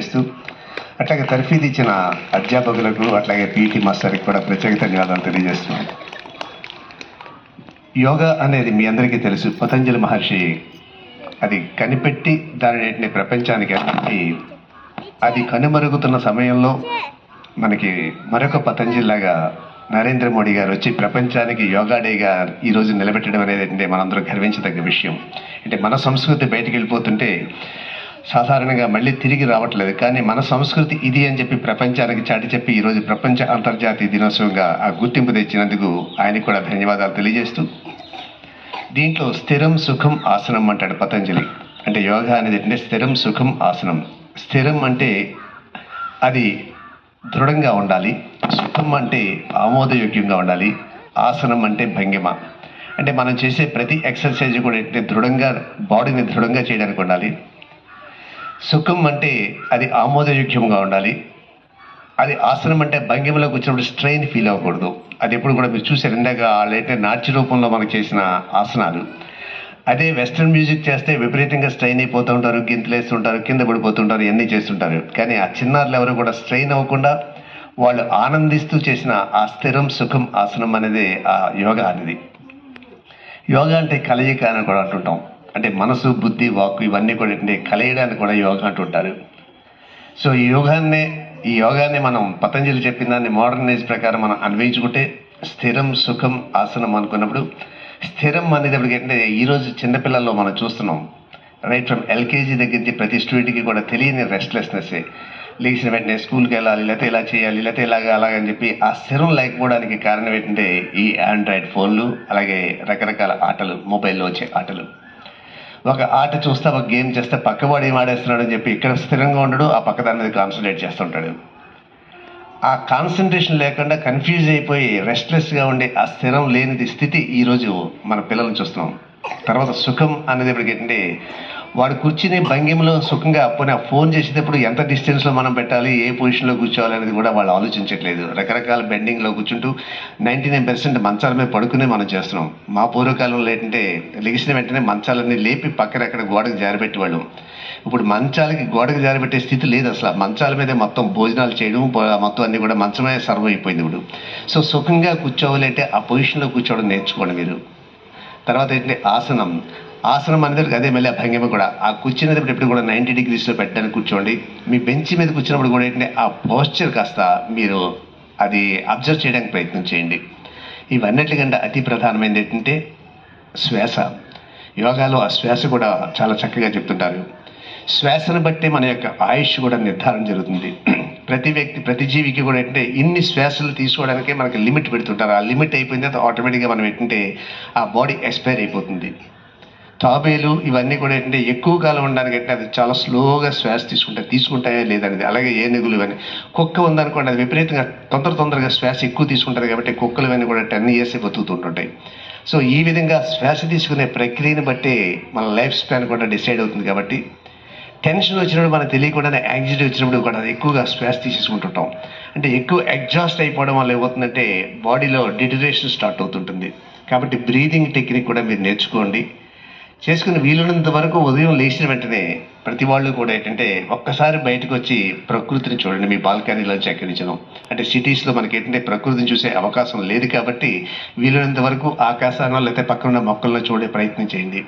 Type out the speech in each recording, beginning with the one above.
తెలియజేస్తూ అట్లాగే తర్ఫీదు ఇచ్చిన అధ్యాపకులకు అట్లాగే పీటీ మాస్టర్కి కూడా ప్రత్యేక ధన్యవాదాలు తెలియజేస్తున్నాను. యోగా అనేది మీ అందరికీ తెలుసు. పతంజలి మహర్షి అది కనిపెట్టి దానిని ప్రపంచానికి అందించి అది కనుమరుగుతున్న సమయంలో మనకి మరొక పతంజలిలాగా నరేంద్ర మోడీ గారు వచ్చి ప్రపంచానికి యోగా డేగా ఈరోజు నిలబెట్టడం అనేది అంటే మనందరూ గర్వించదగ్గ విషయం. అంటే మన సంస్కృతి బయటికి వెళ్ళిపోతుంటే సాధారణంగా మళ్ళీ తిరిగి రావట్లేదు. కానీ మన సంస్కృతి ఇది అని చెప్పి ప్రపంచానికి చాటి చెప్పి ఈరోజు ప్రపంచ అంతర్జాతీయ దినోత్సవంగా ఆ గుర్తింపు తెచ్చినందుకు ఆయనకు కూడా ధన్యవాదాలు తెలియజేస్తూ దీంట్లో స్థిరం సుఖం ఆసనం అంటాడు పతంజలి. అంటే యోగా అనేది ఏంటంటే స్థిరం సుఖం ఆసనం. స్థిరం అంటే అది దృఢంగా ఉండాలి సుఖం అంటే ఆమోదయోగ్యంగా ఉండాలి ఆసనం అంటే భంగిమ. అంటే మనం చేసే ప్రతి ఎక్సర్సైజ్ కూడా ఏంటంటే దృఢంగా బాడీని దృఢంగా చేయడానికి ఉండాలి. సుఖం అంటే అది ఆమోదయోగ్యంగా ఉండాలి. అది ఆసనం అంటే భంగిమలో కూర్చున్నప్పుడు స్ట్రెయిన్ ఫీల్ అవ్వకూడదు. అది ఎప్పుడు కూడా మీరు చూసారు ఇందాక లేదంటే నాట్య రూపంలో మనకు చేసిన ఆసనాలు. అదే వెస్ట్రన్ మ్యూజిక్ చేస్తే విపరీతంగా స్ట్రెయిన్ అయిపోతూ ఉంటారు గింతలేస్తుంటారు కింద పడిపోతుంటారు ఇవన్నీ చేస్తుంటారు. కానీ ఆ చిన్నారులు ఎవరు కూడా స్ట్రెయిన్ అవ్వకుండా వాళ్ళు ఆనందిస్తూ చేసిన ఆ స్థిరం సుఖం ఆసనం అనేది ఆ యోగా అనేది. యోగా అంటే కలయిక అని కూడా అంటుంటాం. అంటే మనసు బుద్ధి వాక్కు ఇవన్నీ కూడా ఏంటంటే కలయడానికి కూడా యోగా అంటుంటారు సో ఈ యోగాన్ని ఈ యోగాన్ని మనం పతంజలి చెప్పిన దాన్ని మోడర్నైజ్ ప్రకారం మనం అన్వయించుకుంటే స్థిరం సుఖం ఆసనం అనుకున్నప్పుడు స్థిరం అనేటప్పటికి ఏంటంటే ఈరోజు చిన్నపిల్లల్లో మనం చూస్తున్నాం. రైట్ ఫ్రమ్ ఎల్కేజీ దగ్గర నుంచి ప్రతి స్టూడెంట్కి కూడా తెలియని రెస్ట్లెస్నెస్ లేచిన వెంటనే స్కూల్కి వెళ్ళాలి లేకపోతే ఇలా చేయాలి లేకపోతే ఇలాగా అలాగని చెప్పి ఆ స్థిరం లేకపోవడానికి కారణం ఏంటంటే ఈ ఆండ్రాయిడ్ ఫోన్లు అలాగే రకరకాల ఆటలు మొబైల్లో వచ్చే ఆటలు. ఒక ఆట చూస్తే ఒక గేమ్ చేస్తే పక్కవాడు ఏం ఆడేస్తున్నాడు అని చెప్పి ఇక్కడ స్థిరంగా ఉండడు ఆ పక్క దాని మీద కాన్సన్ట్రేట్ చేస్తుంటాడు. ఆ కాన్సన్ట్రేషన్ లేకుండా కన్ఫ్యూజ్ అయిపోయి రెస్ట్లెస్గా ఉండే ఆ స్థిరం లేనిది స్థితి ఈరోజు మన పిల్లల్ని చూస్తున్నాం. తర్వాత సుఖం అనేది ఇప్పటికి ఏంటంటే వాడు కూర్చుని భంగిమలో సుఖంగా పోనీ ఫోన్ చేసేటప్పుడు ఎంత డిస్టెన్స్లో మనం పెట్టాలి ఏ పొజిషన్లో కూర్చోవాలి అనేది కూడా వాళ్ళు ఆలోచించట్లేదు. రకరకాల బెండింగ్లో కూర్చుంటూ నైంటీ నైన్ పర్సెంట్ మంచాల మీద పడుకునే మనం చేస్తున్నాం. మా పూర్వకాలంలో ఏంటంటే లెగిసిన వెంటనే మంచాలన్నీ లేపి పక్కన అక్కడ గోడకు జారిపెట్టేవాళ్ళం. ఇప్పుడు మంచాలకి గోడకు జారిపెట్టే స్థితి లేదు అసలు. మంచాల మీదే మొత్తం భోజనాలు చేయడం మొత్తం అన్ని కూడా మంచమే సర్వ్ అయిపోయింది ఇప్పుడు. సో సుఖంగా కూర్చోవాలంటే ఆ పొజిషన్లో కూర్చోవడం నేర్చుకోండి మీరు. తర్వాత ఏంటంటే ఆసనం. ఆసనం అనేది అదే మళ్ళీ ఆ భంగిమ కూడా. ఆ కూర్చునేటప్పుడు ఎప్పుడు కూడా నైంటీ డిగ్రీస్లో పెట్టడానికి కూర్చోండి. మీ బెంచ్ మీద కూర్చున్నప్పుడు కూడా ఏంటంటే ఆ పోస్చర్ కాస్త మీరు అది అబ్జర్వ్ చేయడానికి ప్రయత్నం చేయండి. ఇవన్నిటికంటే అతి ప్రధానమైనది ఏంటంటే శ్వాస. యోగాలో ఆ శ్వాస కూడా చాలా చక్కగా చెప్తుంటారు. శ్వాసను బట్టే మన యొక్క ఆయుష్ కూడా నిర్ధారణ జరుగుతుంది. ప్రతి వ్యక్తి ప్రతి జీవికి కూడా ఏంటంటే ఇన్ని శ్వాసలు తీసుకోవడానికే మనకి లిమిట్ పెడుతుంటారు. ఆ లిమిట్ అయిపోయిన తర్వాత ఆటోమేటిక్గా మనం ఏంటంటే ఆ బాడీ ఎక్స్పైర్ అయిపోతుంది. తాబేలు ఇవన్నీ కూడా ఏంటంటే ఎక్కువ కాలం ఉండడానికి అంటే అది చాలా స్లోగా శ్వాస తీసుకుంటాయి తీసుకుంటాయా లేదనేది అలాగే ఏనుగులు ఇవన్నీ. కుక్క ఉందనుకోండి అది విపరీతంగా తొందర తొందరగా శ్వాస ఎక్కువ తీసుకుంటుంది కాబట్టి కుక్కలు ఇవన్నీ కూడా టెన్ ఇయర్స్ బతుకుతుంటుంటాయి సో ఈ విధంగా శ్వాస తీసుకునే ప్రక్రియని బట్టి మన లైఫ్ స్పాన్ కూడా డిసైడ్ అవుతుంది కాబట్టి టెన్షన్ వచ్చినప్పుడు మనకు తెలియకుండానే యాంగ్జైటీ వచ్చినప్పుడు కూడా ఎక్కువగా శ్వాస తీసేసుకుంటుంటాం. అంటే ఎక్కువ ఎగ్జాస్ట్ అయిపోవడం వల్ల ఏమవుతుందంటే బాడీలో డిటరేషన్ స్టార్ట్ అవుతుంటుంది. కాబట్టి బ్రీదింగ్ టెక్నిక్ కూడా మీరు నేర్చుకోండి. చేసుకుని వీలున్నంత వరకు ఉదయం లేచిన వెంటనే ప్రతి వాళ్ళు కూడా ఏంటంటే ఒక్కసారి బయటకు వచ్చి ప్రకృతిని చూడండి మీ బాల్కనీలో చక్కరించడం అంటే సిటీస్లో మనకి ఏంటంటే ప్రకృతిని చూసే అవకాశం లేదు కాబట్టి వీలున్నంత వరకు ఆకాశాన్ని లేకపోతే పక్కన ఉన్న చూడే ప్రయత్నం చేయండి.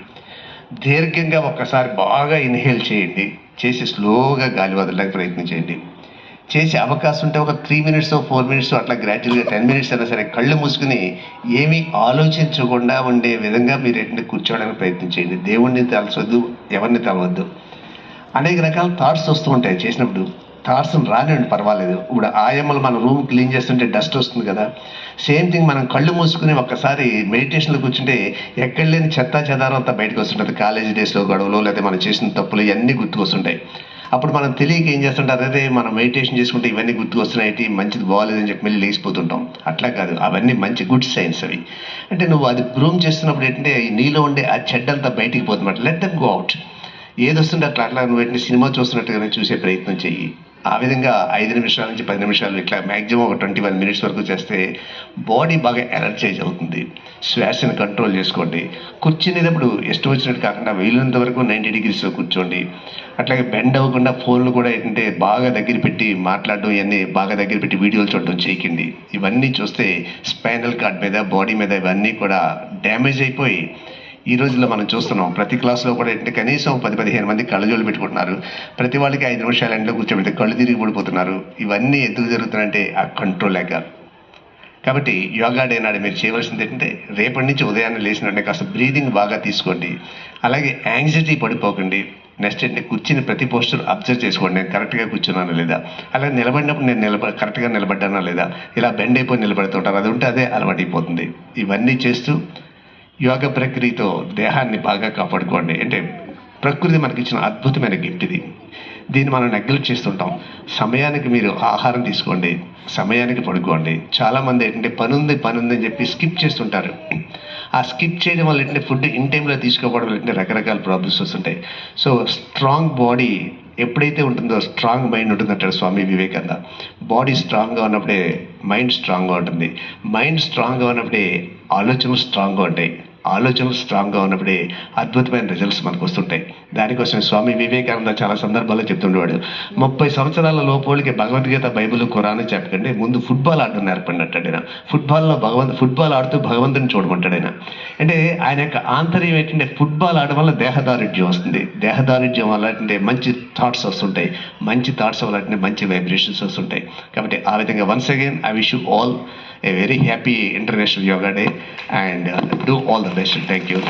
దీర్ఘంగా ఒక్కసారి బాగా ఇన్హేల్ చేయండి. చేసి స్లోగా గాలి వదలడానికి ప్రయత్నం చేయండి. చేసే అవకాశం ఉంటే ఒక త్రీ మినిట్స్ ఫోర్ మినిట్స్ అట్లా గ్రాడ్యువల్గా టెన్ మినిట్స్ అయినా సరే కళ్ళు మూసుకుని ఏమీ ఆలోచించకుండా ఉండే విధంగా మీరు ఏంటంటే కూర్చోవడానికి ప్రయత్నం చేయండి. దేవుణ్ణి తలసొద్దు ఎవరిని తలవద్దు. అనేక రకాల థాట్స్ వస్తూ ఉంటాయి. చేసినప్పుడు థాట్స్ రానివ్వండి పర్వాలేదు. ఇప్పుడు ఆయమ్మలు మన రూమ్ క్లీన్ చేస్తుంటే డస్ట్ వస్తుంది కదా. సేమ్ థింగ్ మనం కళ్ళు మూసుకుని ఒక్కసారి మెడిటేషన్లో కూర్చుంటే ఎక్కడ లేని చెత్త చెదారం అంతా బయటకు వస్తుంటుంది. కాలేజ్ డేస్లో గొడవలు లేకపోతే మనం చేసిన తప్పులు ఇవన్నీ గుర్తుకొస్తుంటాయి. అప్పుడు మనం తెలియక ఏం చేస్తుంటారు? అదే మనం మెడిటేషన్ చేసుకుంటే ఇవన్నీ గుర్తుకొస్తున్నాయి మంచిది బాగాలేదని చెప్పి మళ్ళీ లేచిపోతుంటాం. అట్లా కాదు అవన్నీ మంచి గుడ్ సైన్స్ అవి. అంటే నువ్వు అది గ్రూమ్ చేస్తున్నప్పుడు ఏంటంటే నీలో ఉండే ఆ చెడ్డంతా బయటికి పోతున్నట్టు లెట్ దమ్ గో అవుట్ ఏది వస్తుంటే అట్లా అట్లా నువ్వు ఏంటంటే సినిమా చూస్తున్నట్టుగానే చూసే ప్రయత్నం చెయ్యి. ఆ విధంగా ఐదు నిమిషాల నుంచి పది నిమిషాలు ఇట్లా మ్యాక్సిమం ఒక ట్వంటీ వన్ మినిట్స్ వరకు చేస్తే బాడీ బాగా ఎనర్జైజ్ అవుతుంది. శ్వాసను కంట్రోల్ చేసుకోండి. కూర్చునేటప్పుడు ఇష్టం వచ్చినట్టు కాకుండా వీలున్నంత వరకు నైంటీ డిగ్రీస్లో కూర్చోండి. అట్లాగే బెండ్ అవ్వకుండా ఫోన్లు కూడా ఏంటంటే బాగా దగ్గర పెట్టి మాట్లాడడం ఇవన్నీ బాగా దగ్గర పెట్టి వీడియోలు చూడడం చేయకండి. ఇవన్నీ చూస్తే స్పైనల్ కార్డ్ మీద బాడీ మీద ఇవన్నీ కూడా డ్యామేజ్ అయిపోయి ఈ రోజుల్లో మనం చూస్తున్నాం ప్రతి క్లాస్లో కూడా ఏంటంటే కనీసం పది పదిహేను మంది కళ్ళజోళ్ళు పెట్టుకుంటున్నారు. ప్రతి వాళ్ళకి ఐదు నిమిషాలు ఎండలో కూర్చోబెడితే కళ్ళు తిరిగి పడిపోతున్నారు ఇవన్నీ ఎందుకు జరుగుతున్నాయంటే ఆ కంట్రోల్ లేక కాబట్టి యోగా డే నాడు మీరు చేయవలసింది ఏంటంటే రేపటి నుంచి ఉదయాన్నే లేచినట్టే కాస్త బ్రీదింగ్ బాగా తీసుకోండి. అలాగే యాంగ్జైటీ పడిపోకండి. నెక్స్ట్ ఏంటంటే కూర్చుని ప్రతి పోస్టర్ అబ్జర్వ్ చేసుకోండి. నేను కరెక్ట్గా కూర్చున్నానా లేదా? అలా నిలబడినప్పుడు నేను నిలబ కరెక్ట్గా నిలబడ్డానా లేదా? ఇలా బెండ్ అయిపోయి నిలబడుతుంటారు అది ఉంటే అదే అలవాటు అయిపోతుంది ఇవన్నీ చేస్తూ యోగ ప్రక్రియతో దేహాన్ని బాగా కాపాడుకోండి. అంటే ప్రకృతి మనకిచ్చిన అద్భుతమైన గిఫ్ట్ ఇది. దీన్ని మనం నెగ్లెక్ట్ చేస్తుంటాం. సమయానికి మీరు ఆహారం తీసుకోండి. సమయానికి పడుకోండి. చాలామంది ఏంటంటే పని ఉంది పని ఉంది అని చెప్పి స్కిప్ చేస్తుంటారు. ఆ స్కిప్ చేయడం వల్ల ఏంటంటే ఫుడ్ ఇన్ టైంలో తీసుకోవడం వల్ల రకరకాల ప్రాబ్లమ్స్ వస్తుంటాయి. సో స్ట్రాంగ్ బాడీ ఎప్పుడైతే ఉంటుందో స్ట్రాంగ్ మైండ్ ఉంటుందంటాడు స్వామి వివేకానంద. బాడీ స్ట్రాంగ్గా ఉన్నప్పుడే మైండ్ స్ట్రాంగ్గా ఉంటుంది. మైండ్ స్ట్రాంగ్గా ఉన్నప్పుడే ఆలోచనలు స్ట్రాంగ్గా ఉంటాయి. ఆలోచనలు స్ట్రాంగ్గా ఉన్నప్పుడే అద్భుతమైన రిజల్ట్స్ మనకు వస్తుంటాయి. దానికోసం స్వామి వివేకానంద చాలా సందర్భాల్లో చెప్తుండేవాడు ముప్పై సంవత్సరాల లోపోలికి భగవద్గీత బైబిల్ ఖురాన్ చెప్పకండి ముందు ఫుట్బాల్ ఆడడం నేర్పండి ఆయన. ఫుట్బాల్లో భగవంతు ఫుట్బాల్ ఆడుతూ భగవంతుని చూడమంటాడు ఆయన. అంటే ఆయన యొక్క ఆంతర్యం ఏంటంటే ఫుట్బాల్ ఆడడం వల్ల దేహదారుఢ్యం వస్తుంది. దేహదారుఢ్యం వల్ల అంటే మంచి థాట్స్ వస్తుంటాయి. మంచి థాట్స్ వల్ల అంటే మంచి వైబ్రేషన్స్ వస్తుంటాయి. కాబట్టి ఆ విధంగా once again I wish you all a very happy International Yoga Day and uh, do all the best. Thank you.